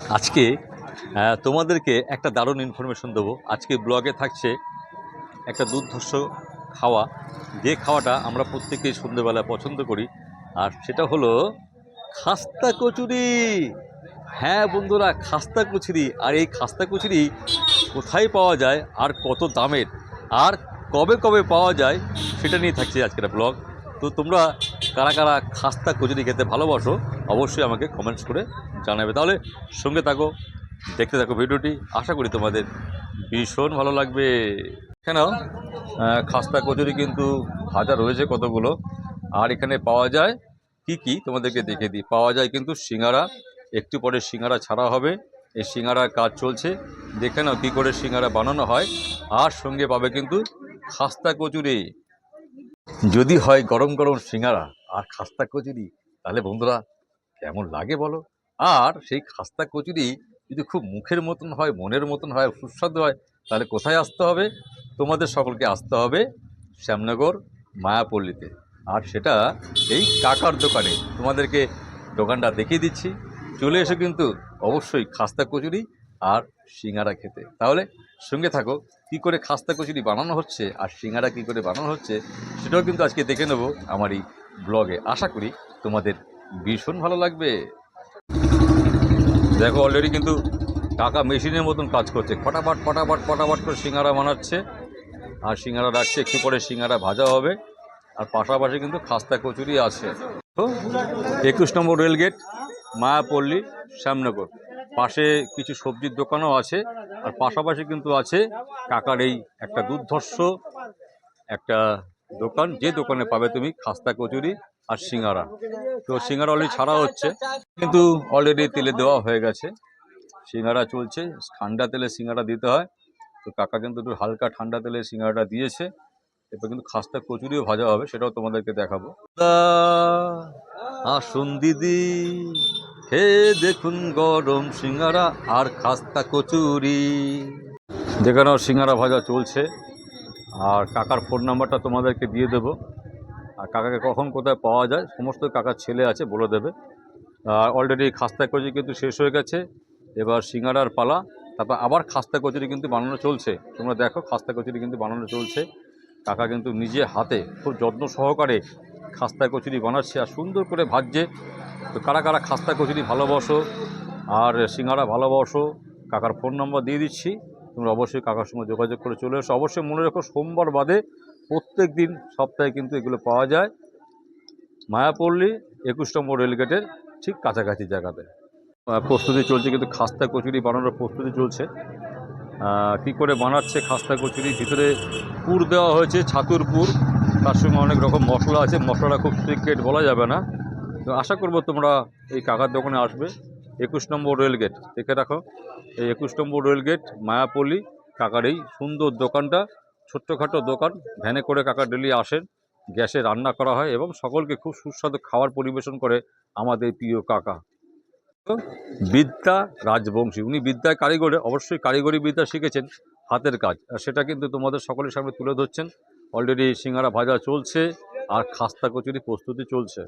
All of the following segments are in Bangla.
আজকে তোমাদেরকে একটা দারুণ ইনফরমেশন দেবো। আজকে ব্লগে থাকছে একটা দুর্ধর্ষ খাওয়া। যে খাওয়াটা আমরা প্রত্যেকেই সন্ধ্যেবেলা পছন্দ করি। আর সেটা হলো খাস্তা কচুরি। হ্যাঁ বন্ধুরা, খাস্তা কচুরি। আর এই খাস্তা কচুরি কোথায় পাওয়া যায়? আর কত দামের? আর কবে কবে পাওয়া যায়? সেটা নিয়ে থাকছে আজকের ব্লগ তো তোমরা কারা কারা খাস্তা কচুরি খেতে ভালোবাসো অবশ্যই আমাকে কমেন্টস করে জানাবে। তাহলে সঙ্গে থাকো, দেখতে থাকো ভিডিওটি। আশা করি তোমাদের ভীষণ ভালো লাগবে। কেন খাস্তা কচুরি কিন্তু ভাজা রয়েছে কতগুলো। আর এখানে পাওয়া যায় কি কি তোমাদেরকে দেখে দিই। পাওয়া যায় কিন্তু সিঙ্গারা, একটু পরে সিঙ্গারা ছাড়া হবে। এই সিঙ্গারার কাজ চলছে। দেখে নাও কী করে সিঙ্গারা বানানো হয়। আর সঙ্গে পাবে কিন্তু খাস্তা কচুরি। যদি হয় গরম গরম সিঙ্গারা আর খাস্তা কচুরি, তাহলে বন্ধুরা কেমন লাগে বলো? আর সেই খাস্তা কচুরি যদি খুব মুখের মতন হয়, মনের মতন হয়, সুস্বাদু হয়, তাহলে কোথায় আসতে হবে? তোমাদের সকলকে আসতে হবে শ্যামনগর মায়াপল্লীতে। আর সেটা এই কাকার দোকানে। তোমাদেরকে দোকানটা দেখিয়ে দিচ্ছি। চলে এসে কিন্তু অবশ্যই খাস্তা কচুরি আর সিঙ্গারা খেতে। তাহলে সঙ্গে থাকো, কি করে খাস্তা কচুরি বানানো হচ্ছে আর সিঙ্গারা কি করে বানানো হচ্ছে, সেটাও কিন্তু আজকে দেখে নেব আমার এই ব্লগে। আশা করি তোমাদের ভীষণ ভালো লাগবে। দেখো অলরেডি কিন্তু টাকা মেশিনের মতন কাজ করছে। ফটাফট ফটাফট ফটাফট করে সিঙ্গারা বানাচ্ছে। আর সিঙ্গারা রাখছে, একটু পরে সিঙ্গারা ভাজা হবে। আর পাশাপাশি কিন্তু খাস্তা কচুরি আছে। তো একুশ নম্বর রেলগেট মায়াপল্লী, শ্যামনগর। পাশে কিছু সবজির দোকানও আছে। আর পাশাপাশি কিন্তু আছে কাকার এই একটা দুর্ধর্ষ একটা দোকান। যে দোকানে পাবে তুমি খাস্তা কচুরি আর সিঙ্গারা। তো সিঙ্গারা অলরেডি ছাড়া হচ্ছে। কিন্তু অলরেডি তেলে দেওয়া হয়ে গেছে। সিঙ্গারা চলছে। ঠান্ডা তেলে সিঙ্গারা দিতে হয়। তো কাকা কিন্তু একটু হালকা ঠান্ডা তেলে সিঙ্গারাটা দিয়েছে। এরপর কিন্তু খাস্তা কচুরিও ভাজা হবে সেটাও তোমাদেরকে দেখাবো। আসুন দিদি হে দেখুন গরম সিঙ্গারা আর খাস্তা কচুরি। যেখানে সিঙ্গারা ভাজা চলছে। আর কাকার ফোন নাম্বারটা তোমাদেরকে দিয়ে দেবো। আর কাকাকে কখন কোথায় পাওয়া যায়, সমস্ত কাকার ছেলে আছে বলে দেবে। আর অলরেডি খাস্তা কচুরি কিন্তু শেষ হয়ে গেছে, এবার সিঙ্গারার পালা, তারপর আবার খাস্তা কচুরি কিন্তু বানানো চলছে। তোমরা দেখো, খাস্তা কচুরি কিন্তু বানানো চলছে। কাকা কিন্তু নিজে হাতে খুব যত্ন সহকারে খাস্তা কচুরি বানাচ্ছে আর সুন্দর করে ভাজছে। তো কারা কারা খাস্তা কচুরি ভালোবাসো আর সিঙ্গারা ভালোবাসো, কাকার ফোন নম্বর দিয়ে দিচ্ছি। তোমরা অবশ্যই কাকার সঙ্গে যোগাযোগ করে চলে এসো। অবশ্যই মনে রেখো, সোমবার বাদে প্রত্যেক দিন সপ্তাহে কিন্তু এগুলো পাওয়া যায়। মায়াপল্লী একুশ নম্বর রেলগেটের ঠিক কাছাকাছি জায়গাতে। প্রস্তুতি চলছে কিন্তু খাস্তা কচুরি বানানোর প্রস্তুতি চলছে। কি করে বানাচ্ছে খাস্তা কচুরি? ভিতরে পুর দেওয়া হয়েছে, ছাতুর পুর। তার সঙ্গে অনেক রকম মশলা আছে। মশলাটা খুব সিক্রেট বলা যাবে না। তো আশা করব তোমরা এই কাকার দোকানে আসবে। একুশ নম্বর রেলগেট দেখে রাখো। এই একুশ নম্বর রেলগেট মায়াপল্লী, কাকার এই সুন্দর দোকানটা। ছোট্টখাটো দোকান, ভ্যানে করে কাকা ডেলি আসেন, গ্যাসে রান্না করা হয় এবং সকলকে খুব সুস্বাদু খাবার পরিবেশন করে আমাদের প্রিয় কাকা। বিদ্যা রাজবংশী, উনি বিদ্যায় কারিগরে, অবশ্যই কারিগরি বিদ্যা শিখেছেন হাতের কাজ। আর সেটা কিন্তু তোমাদের সকলের সামনে তুলে ধরছেন। অলরেডি সিঙ্গারা ভাজা চলছে আর খাস্তা কচুরি প্রস্তুতি চলছে।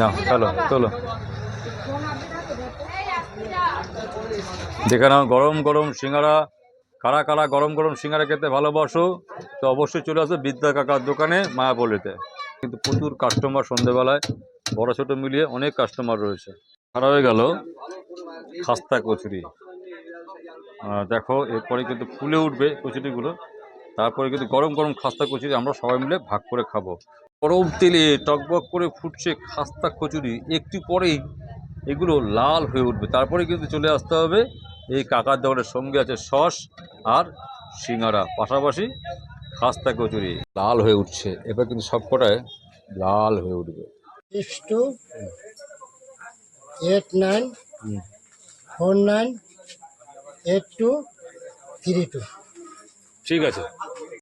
না, চলো চলো। দেখে নাও, গরম গরম সিঙ্গারা কারা কারা গরম গরম সিঙ্গারা খেতে ভালোবাসো, তো অবশ্যই চলে আসো বিদ্যা কাকার দোকানে মায়াপল্লিতে কিন্তু প্রচুর কাস্টমার সন্ধেবেলায়, বড় ছোটো মিলিয়ে অনেক কাস্টমার রয়েছে। খারাপ হয়ে গেল, খাস্তা কচুরি। দেখো, এরপরে কিন্তু ফুলে উঠবে কচুরিগুলো। তারপরে কিন্তু গরম গরম খাস্তা কচুরি আমরা সবাই মিলে ভাগ করে খাব। গরম তেলে টকবক করে ফুটছে খাস্তা কচুরি। একটু পরেই এগুলো লাল হয়ে উঠবে। তারপরে কিন্তু চলে আসতে হবে এই কাকার দোকানের সঙ্গে আছে সস আর সিঙ্গারা পাশাপাশি খাস্তা কচুরি। লাল হয়ে উঠছে। এবার কিন্তু সব কটায় লাল হয়ে উঠবে। Six two eight nine four nine eight two three two. ঠিক আছে।